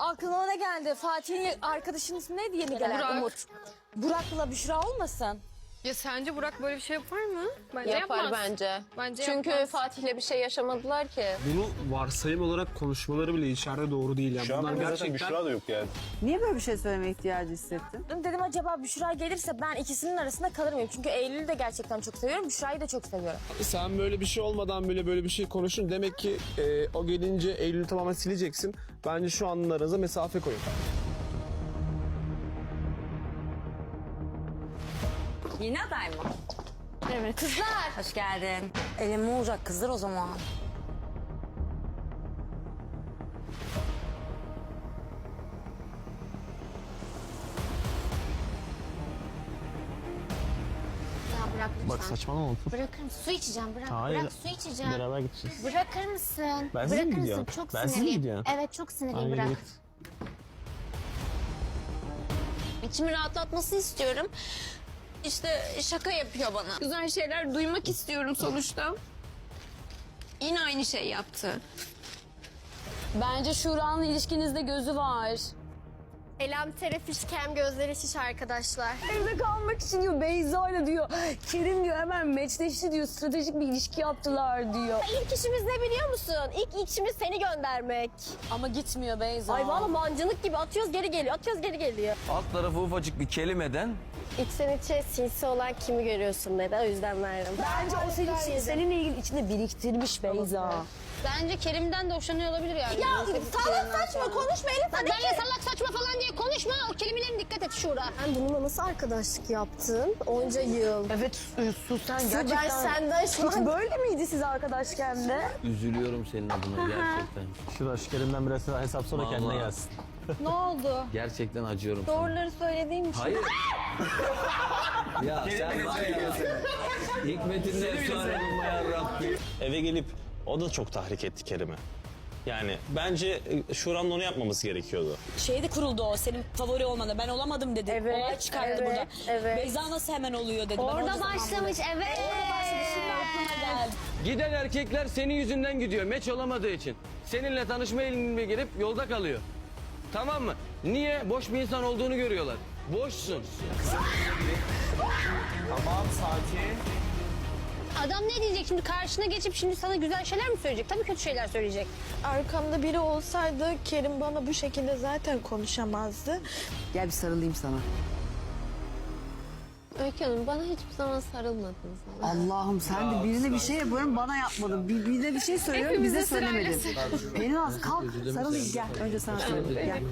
Aklıma ne geldi? Fatih'in arkadaşının ismi neydi yeni gelen Burak. Umut? Burak'la Büşra olmasın? Ya sence Burak böyle bir şey yapar mı? Bence Yapar yapmaz. bence. Bence Çünkü yapmaz. Fatih'le bir şey yaşamadılar ki. Bunu varsayım olarak konuşmaları bile içeride doğru değil. Yani. Şu an Bunlar zaten gerçekten Büşra da yok yani. Niye böyle bir şey söyleme ihtiyacı hissettin? Dedim acaba Büşra gelirse ben ikisinin arasında kalır mıyım? Çünkü Eylül'ü de gerçekten çok seviyorum. Büşra'yı da çok seviyorum. sen böyle bir şey olmadan bile böyle bir şey konuşun. Demek ki e, o gelince Eylül'ü tamamen sileceksin. Bence şu an aranıza mesafe koyun. Yeni aday mı? Evet. Kızlar. Hoş geldin. Elime olacak kızlar o zaman. Ya bırak lütfen. Bak saçmalama otur. Bırakır mısın? Su içeceğim. Bırak, Hayır. bırak su içeceğim. Beraber gideceğiz. Bırakır mısın? Bensiz Bırakır mısın? gidiyorsun? Çok Bensiz mi sinirliyim. Evet çok sinirliyim Hayır, bırak. git. İçimi rahatlatması istiyorum. İşte şaka yapıyor bana. Güzel şeyler duymak istiyorum sonuçta. Yine aynı şey yaptı. Bence Şura'nın ilişkinizde gözü var. Elem terefiş, kem gözleri şiş arkadaşlar. Evde kalmak için diyor Beyza ile diyor. Kerim diyor hemen meçleşti diyor. Stratejik bir ilişki yaptılar diyor. İlk işimiz ne biliyor musun? İlk işimiz seni göndermek. Ama gitmiyor Beyza. Ay valla mancınık gibi atıyoruz geri geliyor, atıyoruz geri geliyor. Alt tarafı ufacık bir kelimeden İçten içe sinsi olan kimi görüyorsun dedi, o yüzden verdim. Bence o senin, seninle ilgili içinde biriktirmiş Beyza. Bence Kerim'den de hoşlanıyor olabilir yani. Ya salak saçma konuşma Elif hadi. Benle salak saçma falan diye konuşma. O kelimelerine dikkat et Şura. Sen bununla nasıl arkadaşlık yaptın? Onca yıl. Evet Su, Su sen gerçekten... Ben senden şu Hiç an... böyle miydi siz arkadaşken de? üzülüyorum senin adına gerçekten. Şurada şu Kerim'den biraz hesap sonra kendine Vallahi. gelsin. Ne oldu? Gerçekten acıyorum sana. Doğruları söylediğim için. Hayır. ya sen var ya. Hikmetin ne sorunum ya Rabbi. Eve gelip o da çok tahrik etti Kerim'i. Yani bence e, Şuran'ın onu yapmaması gerekiyordu. Şeyde kuruldu o senin favori olmanı. Ben olamadım dedi. Evet, Olay çıkarttı evet, burada. evet. Beyza nasıl hemen oluyor dedi. Ben Orada orada başlamış evet. geldi. Giden erkekler senin yüzünden gidiyor. Meç olamadığı için. Seninle tanışma ilmine girip yolda kalıyor. Tamam mı? Niye? Boş bir insan olduğunu görüyorlar. Boşsun. Tamam sakin. Adam ne diyecek şimdi karşına geçip şimdi sana güzel şeyler mi söyleyecek? Tabii kötü şeyler söyleyecek. Arkamda biri olsaydı Kerim bana bu şekilde zaten konuşamazdı. Gel bir sarılayım sana. Öykü Hanım bana hiçbir zaman sarılmadınız. Allah'ım sen de birine bir şey yapıyorum bana yapmadın. Bir, birine bir şey söylüyorum bize söylemedin. Pelin az kalk sarılayım gel. Önce sana sarılayım gel.